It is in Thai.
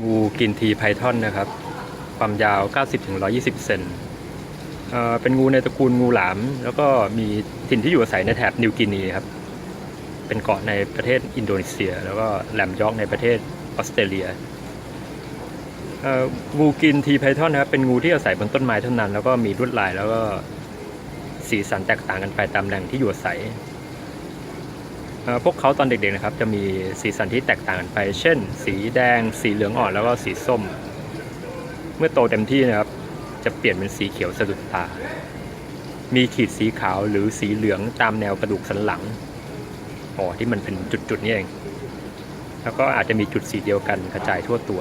งูกินทีไพทอนนะครับ ความยาว 90-120 เซนเป็นงูในตระกูลงูหลาม แล้วก็มีถิ่นที่อยู่อาศัยในแถบนิวกินีครับ เป็นเกาะในประเทศอินโดนีเซีย แล้วก็แหลมยอกในประเทศออสเตรเลียงูกินทีไพทอนนะครับเป็นงูที่อาศัยบนต้นไม้เท่านั้น แล้วก็มีลวดลายแล้วก็สีสันแตกต่างกันไปตามแหล่งที่อยู่อาศัย พวกเขาตอนเด็กๆนะครับจะมีสีสันที่แตกต่างกันไป เช่น สีแดง สีเหลืองอ่อนแล้วก็สีส้ม เมื่อโตเต็มที่นะครับจะเปลี่ยนเป็นสีเขียวสะดุดตา มีขีดสีขาวหรือสีเหลืองตามแนวกระดูกสันหลังอ๋อที่มันเป็นจุดๆนี่เอง แล้วก็อาจจะมีจุดสีเดียวกันกระจายทั่วตัว